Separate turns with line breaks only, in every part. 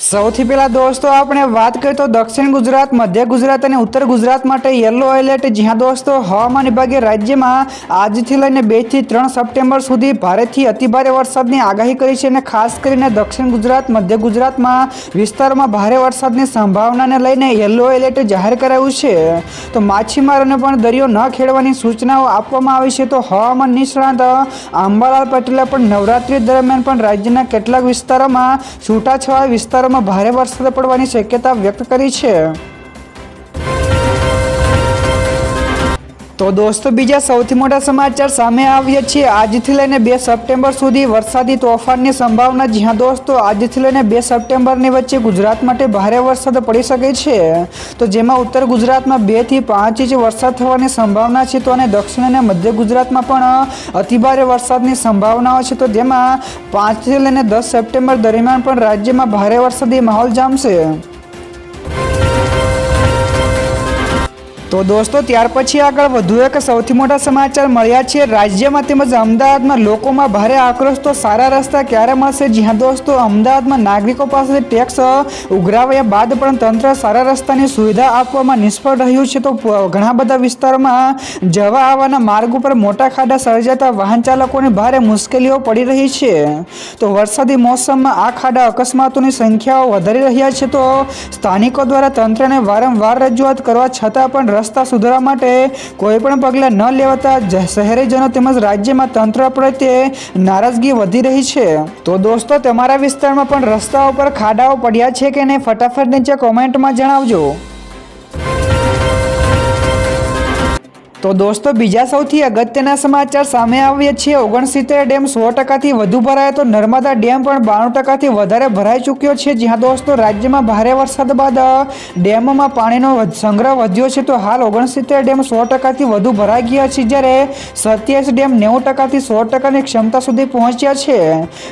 સૌથી પહેલા દોસ્તો, આપણે વાત કરીએ તો દક્ષિણ ગુજરાત, મધ્ય ગુજરાત અને ઉત્તર ગુજરાત માટે યલો એલર્ટ જ્યાં દોસ્તો, હવામાન વિભાગે રાજ્યમાં આજથી લઈને બેથી ત્રણ સપ્ટેમ્બર સુધી ભારેથી અતિભારે વરસાદની આગાહી કરી છે અને ખાસ કરીને દક્ષિણ ગુજરાત, મધ્ય ગુજરાતમાં વિસ્તારોમાં ભારે વરસાદની સંભાવનાને લઈને યલો એલર્ટ જાહેર કરાયું છે. તો માછીમારોને પણ દરિયો ન ખેડવાની સૂચનાઓ આપવામાં આવી છે. તો હવામાન નિષ્ણાત અંબાલાલ પટેલે પણ નવરાત્રી દરમિયાન પણ રાજ્યના કેટલાક વિસ્તારોમાં છૂટાછવાયા વિસ્તારોમાં ભારે વરસાદ પડવાની શક્યતા વ્યક્ત કરી છે. તો દોસ્તો, બીજા સૌથી મોટા સમાચાર સામે આવ્યા છે. આજથી લઈને બે સપ્ટેમ્બર સુધી વરસાદી તોફાનની સંભાવના, જ્યાં દોસ્તો, આજથી લઈને બે સપ્ટેમ્બરની વચ્ચે ગુજરાત માટે ભારે વરસાદ પડી શકે છે. તો જેમાં ઉત્તર ગુજરાતમાં બેથી પાંચ ઇંચ વરસાદ થવાની સંભાવના છે. તો અને દક્ષિણ અને મધ્ય ગુજરાતમાં પણ અતિભારે વરસાદની સંભાવનાઓ છે. તો જેમાં પાંચથી લઈને દસ સપ્ટેમ્બર દરમિયાન પણ રાજ્યમાં ભારે વરસાદી માહોલ જામશે. તો દોસ્તો, ત્યાર પછી આગળ વધુ એક સૌથી મોટા સમાચાર મળ્યા છે. રાજ્યમાં તેમજ અમદાવાદમાં લોકોમાં ભારે આક્રોશ તો સારા રસ્તા ક્યારે મળશે? જ્યાં દોસ્તો, અમદાવાદમાં નાગરિકો પાસેથી ટેક્સ ઉઘરાવ્યા બાદ પણ તંત્ર સારા રસ્તાની સુવિધા આપવામાં નિષ્ફળ રહ્યું છે. તો ઘણા બધા વિસ્તારોમાં જવા આવવાના માર્ગ ઉપર મોટા ખાડા સર્જાતા વાહન ચાલકોને ભારે મુશ્કેલીઓ પડી રહી છે. તો વરસાદી મોસમમાં આ ખાડા અકસ્માતોની સંખ્યાઓ વધારી રહ્યા છે. તો સ્થાનિકો દ્વારા તંત્રને વારંવાર રજૂઆત કરવા છતાં પણ રસ્તા સુધારવા માટે કોઈ પણ પગલાં ન લેવાતા શહેરીજનો તેમજ રાજ્યમાં તંત્ર પ્રત્યે નારાજગી વધી રહી છે. તો દોસ્તો, તમારા વિસ્તારમાં પણ રસ્તાઓ પર ખાડાઓ પડ્યા છે કે નહીં? ફટાફટ નીચે કોમેન્ટમાં જણાવજો. તો દોસ્તો, બીજા સૌથી અગત્યના સમાચાર સામે આવ્યા છે. ઓગણસિત્તેર ડેમ સો ટકાથી વધુ ભરાયો તો નર્મદા ડેમ પણ બાણું ટકાથી વધારે ભરાઈ ચૂક્યો છે. જ્યાં દોસ્તો, રાજ્યમાં ભારે વરસાદ બાદ ડેમમાં પાણીનો સંગ્રહ વધ્યો છે. તો હાલ ઓગણસિત્તેર ડેમ સો ટકાથી વધુ ભરાઈ ગયા છે, જ્યારે સત્યાવીસ ડેમ નેવું ટકાથી સો ટકાની ક્ષમતા સુધી પહોંચ્યા છે.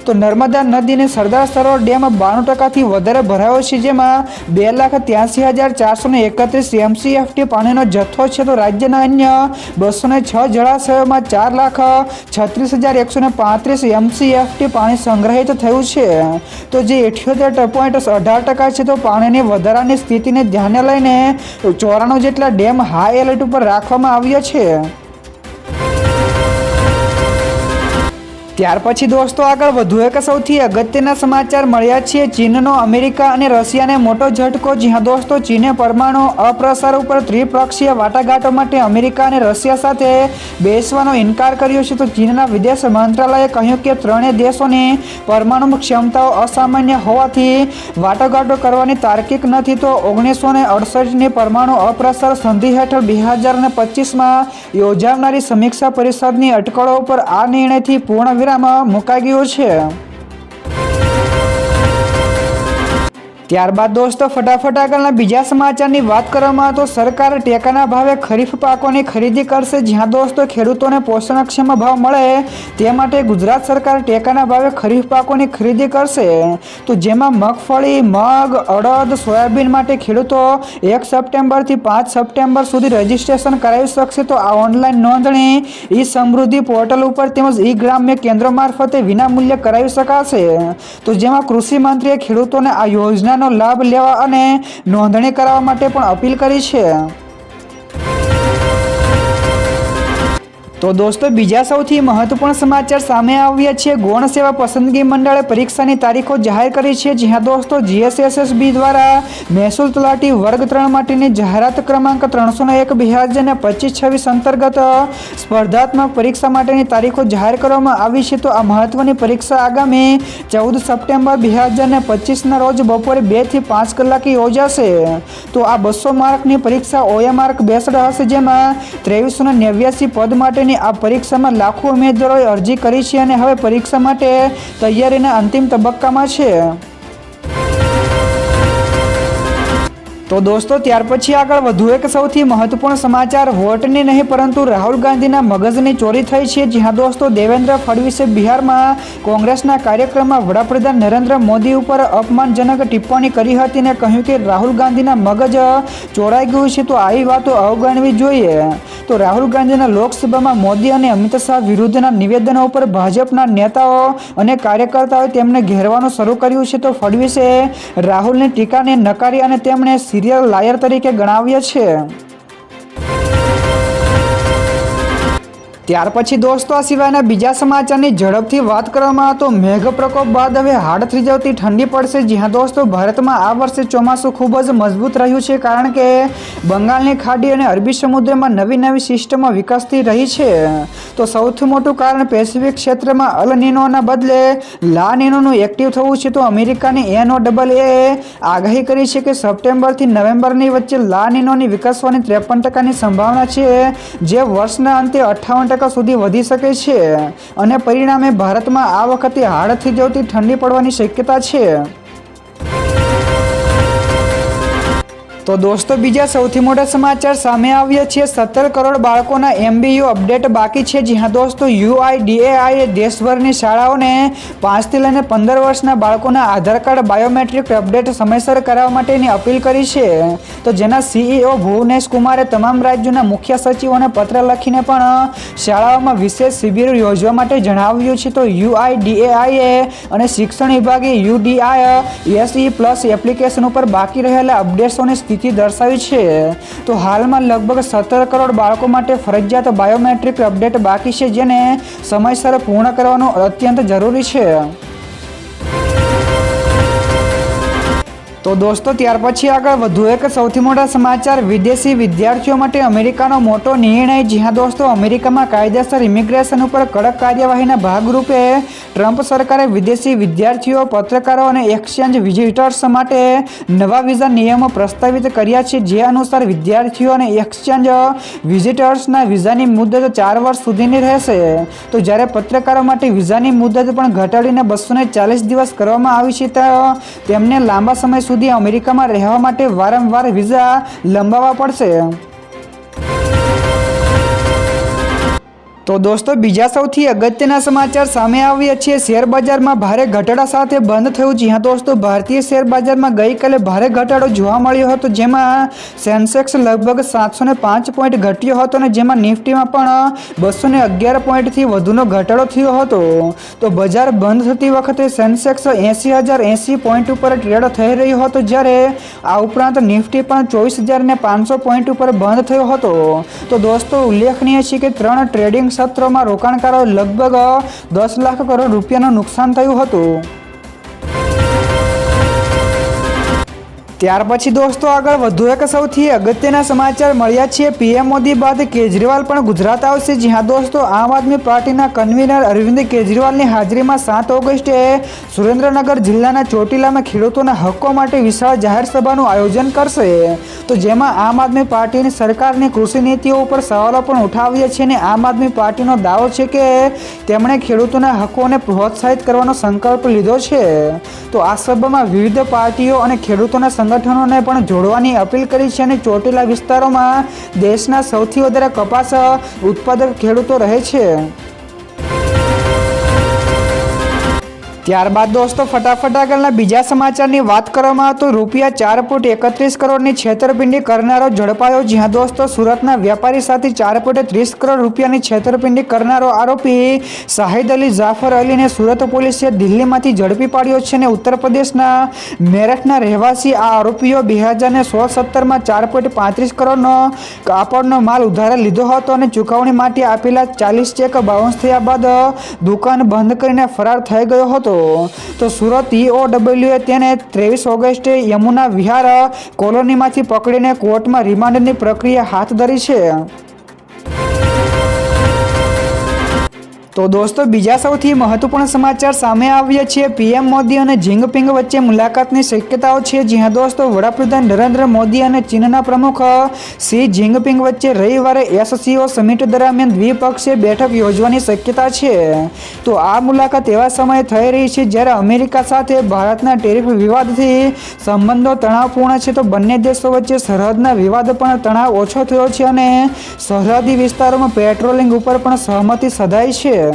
તો નર્મદા નદીને સરદાર સરોવર ડેમ બાણું ટકાથી વધારે ભરાયો છે, જેમાં બે લાખ ત્યાસી હજાર ચારસો એકત્રીસ એમસીએફટી પાણીનો જથ્થો છે. તો રાજ્યના અન્ય બસો ને છ જળાશયોમાં ચાર લાખ છત્રીસ હજાર એકસો ને પાંત્રીસ એમસીએફટી પાણી સંગ્રહિત થયું છે. તો જે અઠ્યોતેર પોઈન્ટ અઢાર ટકા છે, તો પાણીની વધારાની સ્થિતિને ધ્યાને લઈને ચોરાણું જેટલા ડેમ હાઈ એલર્ટ ઉપર રાખવામાં આવ્યા છે. ત્યાર પછી દોસ્તો આગળ વધુ એક સૌથી અગત્યના સમાચાર મળ્યા છે. ચીનનો અમેરિકા અને રશિયાને મોટો ઝટકો, જ્યાં દોસ્તો ચીને પરમાણુ અપ્રસાર ઉપર ત્રિપક્ષીય વાટાઘાટો માટે અમેરિકા અને રશિયા સાથે બેસવાનો ઇનકાર કર્યો છે. તો ચીનના વિદેશ મંત્રાલયે કહ્યું કે ત્રણેય દેશોની પરમાણુ ક્ષમતાઓ અસામાન્ય હોવાથી વાટાઘાટો કરવાની તાર્કિક નથી. તો ઓગણીસો ને અડસઠની પરમાણુ અપ્રસાર સંધિ હેઠળ બે હજાર ને પચીસમાં યોજાનારી સમીક્ષા પરિષદની અટકળો ઉપર આ નિર્ણયથી પૂર્ણ વિરામ મુકાઈ ગયો છે. ત્યારબાદ દોસ્તો, ફટાફટ આગળના બીજા સમાચારની વાત કરવામાં તો સરકાર ટેકાના ભાવે ખરીફ પાકોની ખરીદી કરશે. જ્યાં દોસ્તો, ખેડૂતોને પોષણક્ષમ ભાવ મળે તે માટે ગુજરાત સરકાર ટેકાના ભાવે ખરીફ પાકોની ખરીદી કરશે. તો જેમાં મગફળી, મગ, અડદ, સોયાબીન માટે ખેડૂતો એક સપ્ટેમ્બરથી પાંચ સપ્ટેમ્બર સુધી રજીસ્ટ્રેશન કરાવી શકશે. તો આ ઓનલાઈન નોંધણી ઈ સમૃદ્ધિ પોર્ટલ ઉપર તેમજ ઈ ગ્રામ્ય કેન્દ્રો મારફતે વિનામૂલ્યે કરાવી શકાશે. તો જેમાં કૃષિ મંત્રીએ ખેડૂતોને આ યોજનાનો લાભ લેવા અને નોંધણી કરાવવા માટે પણ અપીલ કરી છે. તો દોસ્તો, બીજા સૌથી મહત્વપૂર્ણ સમાચાર સામે આવ્યા છે. ગૌણ સેવા પસંદગી મંડળે પરીક્ષાની તારીખો જાહેર કરી છે. જ્યાં દોસ્તો, જીએસએસએસબી દ્વારા મહેસૂલ તલાટી વર્ગ ત્રણ માટેની જાહેરાત ક્રમાંક ત્રણસો એક બે હજાર ને પચીસ છવ્વીસ અંતર્ગત સ્પર્ધાત્મક પરીક્ષા માટેની તારીખો જાહેર કરવામાં આવી છે. તો આ મહત્વની પરીક્ષા આગામી ચૌદ સપ્ટેમ્બર બે હજાર ને પચીસના રોજ બપોરે બેથી પાંચ કલાકે યોજાશે. તો આ બસો માર્કની પરીક્ષા ઓયા માર્ક બેસડ હશે, જેમાં ત્રેવીસો ને નેવ્યાસી પદ માટેની આ પરીક્ષામાં લાખો ઉમેદવારોએ અરજી કરી છે અને હવે પરીક્ષા માટે તૈયારીના અંતિમ તબક્કામાં છે. તો દોસ્તો, ત્યાર પછી આગળ વધુ એક સૌથી મહત્વપૂર્ણ સમાચાર વોટની નહીં, પરંતુ રાહુલ ગાંધીના મગજની ચોરી થઈ છે. જ્યાં દોસ્તો, દેવેન્દ્ર ફડવીસે બિહારમાં કોંગ્રેસના કાર્યક્રમમાં વડાપ્રધાન નરેન્દ્ર મોદી ઉપર અપમાનજનક ટિપ્પણી કરી હતી અને કહ્યું કે રાહુલ ગાંધીના મગજ ચોરાઈ ગયું છે, તો આવી વાતો અવગણવી જોઈએ. તો રાહુલ ગાંધીના લોકસભામાં મોદી અને અમિત શાહ વિરુદ્ધના નિવેદનો ઉપર ભાજપના નેતાઓ અને કાર્યકર્તાઓએ તેમને ઘેરવાનું શરૂ કર્યું છે, તો ફડવીસે રાહુલની ટીકાને નકારી અને તેમણે સિરિયલ લાયર તરીકે ગણાવ્યા છે ત્યાર પછી દોસ્તો, આ સિવાયના બીજા સમાચારની ઝડપથી વાત કરવામાં તો મેઘ પ્રકોપ બાદ હવે હાડ થીજવતી ઠંડી પડશે. જ્યાં દોસ્તો, ભારતમાં આ વર્ષે ચોમાસું ખૂબ જ મજબૂત રહ્યું છે, કારણ કે બંગાળની ખાડી અને અરબી સમુદ્રમાં નવી નવી સિસ્ટમો વિકસતી રહી છે. તો સૌથી મોટું કારણ પેસિફિક ક્ષેત્રમાં અલ નીનોના બદલે લા નીનોનું એક્ટિવ થવું છે, તો અમેરિકાની એનઓ ડબલ એ આગાહી કરી છે કે સપ્ટેમ્બરથી નવેમ્બરની વચ્ચે લા નીનોની વિકસવાની ત્રેપન ટકાની સંભાવના છે, જે વર્ષના અંતે અઠ્ઠાવન ટકા સુધી વધી શકે છે. અને પરિણામે ભારતમાં આ વખતે હાડથી જવતી ઠંડી પડવાની શક્યતા છે. તો દોસ્તો, બીજા સૌથી મોટા સમાચાર સામે આવ્યા છે. સત્તર કરોડ બાળકોના એમબીયુ અપડેટ બાકી છે. જ્યાં દોસ્તો, યુઆઈડીએઆઈએ દેશભરની શાળાઓને પાંચથી લઈને પંદર વર્ષના બાળકોના આધાર કાર્ડ બાયોમેટ્રિક અપડેટ સમયસર કરાવવા માટેની અપીલ કરી છે. તો જેના સીઈઓ ભુવનેશ કુમારે તમામ રાજ્યોના મુખ્ય સચિવોને પત્ર લખીને પણ શાળાઓમાં વિશેષ શિબિર યોજવા માટે જણાવ્યું છે. તો યુઆઈડીએઆઈએ અને શિક્ષણ વિભાગે યુડીઆઈ, એસઈ પ્લસ એપ્લિકેશન ઉપર બાકી રહેલા અપડેટ્સોની સ્થિતિ દર્શાવી છે, તો હાલમાં લગભગ સત્તર કરોડ બાળકો માટે ફરજિયાત બાયોમેટ્રિક અપડેટ બાકી છે, જેને સમયસર પૂર્ણ કરવાનું અત્યંત જરૂરી છે. તો દોસ્તો, ત્યાર પછી આગળ વધુ એક સૌથી મોટા સમાચાર. વિદેશી વિદ્યાર્થીઓ માટે અમેરિકાનો મોટો નિર્ણય. જ્યાં દોસ્તો, અમેરિકામાં કાયદેસર ઇમિગ્રેશન ઉપર કડક કાર્યવાહીના ભાગરૂપે ટ્રમ્પ સરકારે વિદેશી વિદ્યાર્થીઓ, પત્રકારો અને એક્સચેન્જ વિઝિટર્સ માટે નવા વિઝા નિયમો પ્રસ્તાવિત કર્યા છે. જે અનુસાર વિદ્યાર્થીઓ અને એક્સચેન્જ વિઝિટર્સના વિઝાની મુદત ચાર વર્ષ સુધીની રહેશે. તો જ્યારે પત્રકારો માટે વિઝાની મુદત પણ ઘટાડીને બસો ચાલીસ દિવસ કરવામાં આવી છે તેમને લાંબા સમય સુધી અમેરિકામાં રહેવા માટે વારંવાર વિઝા લંબાવવા પડશે. તો દોસ્તો, બીજા સૌથી અગત્યના સમાચાર સામે આવ્યા છે. શેર બજારમાં ભારે ઘટાડા સાથે બંધ થયું. જ્યાં દોસ્તો, ભારતીય શેર બજારમાં ગઈકાલે ભારે ઘટાડો જોવા મળ્યો હતો, જેમાં સેન્સેક્સ લગભગ સાતસો પાંચ પોઈન્ટ ઘટ્યો હતો અને જેમાં નિફ્ટીમાં પણ બસો ને અગિયાર પોઈન્ટથી વધુનો ઘટાડો થયો હતો. તો બજાર બંધ થતી વખતે સેન્સેક્સ એંસી હજાર એંસી પોઈન્ટ ઉપર ટ્રેડ થઈ રહ્યો હતો, જ્યારે આ ઉપરાંત નિફ્ટી પણ ચોવીસ હજાર પાંચસો પોઈન્ટ ઉપર બંધ થયો હતો. તો દોસ્તો, ઉલ્લેખનીય છે કે ત્રણ ટ્રેડિંગ સત્રોમાં રોકાણકારો લગભગ દસ લાખ કરોડ રૂપિયાનું નુકસાન થયું હતું. ત્યાર પછી દોસ્તો આગળ વધુ એક સૌથી અગત્યના સમાચાર મળ્યા છે. પીએમ મોદી બાદ કેજરીવાલ પણ ગુજરાત આવશે. જ્યાં દોસ્તો, આમ આદમી પાર્ટીના કન્વીનર અરવિંદ કેજરીવાલની હાજરીમાં સાત ઓગસ્ટે સુરેન્દ્રનગર જિલ્લાના ચોટીલામાં ખેડૂતોના હક્કો માટે વિશાળ જાહેર સભાનું આયોજન કરશે. તો જેમાં આમ આદમી પાર્ટીની સરકારની કૃષિ નીતિઓ ઉપર સવાલો પણ ઉઠાવ્યા છે અને આમ આદમી પાર્ટીનો દાવો છે કે તેમણે ખેડૂતોના હકોને પ્રોત્સાહિત કરવાનો સંકલ્પ લીધો છે. તો આ સભામાં વિવિધ પાર્ટીઓ અને ખેડૂતોના સંગઠનોને પણ જોડવાની અપીલ કરી છે અને ચોટીલા વિસ્તારોમાં દેશના સૌથી વધારે કપાસ ઉત્પાદક ખેડૂતો રહે છે. ત્યારબાદ દોસ્તો, ફટાફટ આગળના બીજા સમાચારની વાત કરવામાં તો રૂપિયા ચાર ફૂટ એકત્રીસ કરોડની છેતરપિંડી કરનારો ઝડપાયો. જ્યાં દોસ્તો, સુરતના વેપારી સાથે ચાર ફૂટે ત્રીસ કરોડ રૂપિયાની છેતરપિંડી કરનારો આરોપી શાહિદ અલી જાફર અલીને સુરત પોલીસે દિલ્હીમાંથી ઝડપી પાડ્યો છે અને ઉત્તર પ્રદેશના મેરઠના રહેવાસી આ આરોપીઓ બે હજારને સોળ સત્તરમાં ચાર પોઈન્ટ પાંત્રીસ કરોડનો કાપડનો માલ ઉધારે લીધો હતો અને ચૂકવણી માટે આપેલા ચાલીસ ચેક બાઉન્સ થયા બાદ દુકાન બંધ કરીને ફરાર થઈ ગયો હતો. તો સુરત ઈઓડબ્લ્યુએ તેને ત્રેવીસ ઓગસ્ટે યમુના વિહાર કોલોનીમાંથી પકડીને કોર્ટમાં રિમાન્ડની પ્રક્રિયા હાથ ધરી છે. તો દોસ્તો, બીજા સૌથી મહત્વપૂર્ણ સમાચાર સામે આવ્યા છે. પીએમ મોદી અને જિંગપિંગ વચ્ચે મુલાકાતની શક્યતાઓ છે. જ્યાં દોસ્તો, વડાપ્રધાન નરેન્દ્ર મોદી અને ચીનના પ્રમુખ સી જિંગપિંગ વચ્ચે રવિવારે એસસીઓ સમિટ દરમિયાન દ્વિપક્ષીય બેઠક યોજવાની શક્યતા છે. તો આ મુલાકાત એવા સમયે થઈ રહી છે જ્યારે અમેરિકા સાથે ભારતના ટેરિફ વિવાદથી સંબંધો તણાવપૂર્ણ છે. તો બંને દેશો વચ્ચે સરહદના વિવાદ પણ તણાવ ઓછો થયો છે અને સરહદી વિસ્તારોમાં પેટ્રોલિંગ ઉપર પણ સહમતિ સધાઈ છે.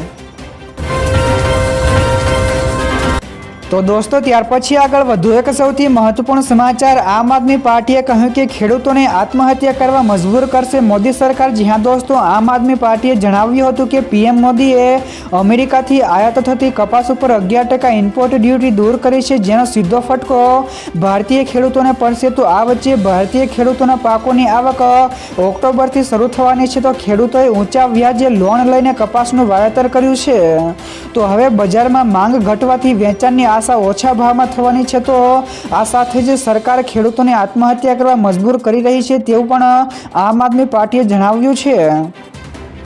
તો દોસ્તો, ત્યાર પછી આગળ વધુ એક સૌથી મહત્વપૂર્ણ સમાચાર આમ આદમી પાર્ટીએ કહ્યું કે ખેડૂતોને આત્મહત્યા કરવા મજબૂર કરશે મોદી સરકાર. જ્યાં દોસ્તો, આમ આદમી પાર્ટીએ જણાવ્યું હતું કે પીએમ મોદીએ અમેરિકાથી આયાત થતી કપાસ ઉપર અગિયાર ટકા ઇમ્પોર્ટ ડ્યુટી દૂર કરી છે, જેનો સીધો ફટકો ભારતીય ખેડૂતોને પડશે. તો આ વચ્ચે ભારતીય ખેડૂતોના પાકોની આવક ઓક્ટોબરથી શરૂ થવાની છે. તો ખેડૂતોએ ઊંચા વ્યાજે લોન લઈને કપાસનું વાવેતર કર્યું છે. તો હવે બજારમાં માંગ ઘટવાથી વેચાણની આશા ઓછા ભાવમાં થવાની છે તો આ સાથે જ સરકાર ખેડૂતોને આત્મહત્યા કરવા મજબૂર કરી રહી છે તેવું પણ આમ આદમી પાર્ટીએ જણાવ્યું છે.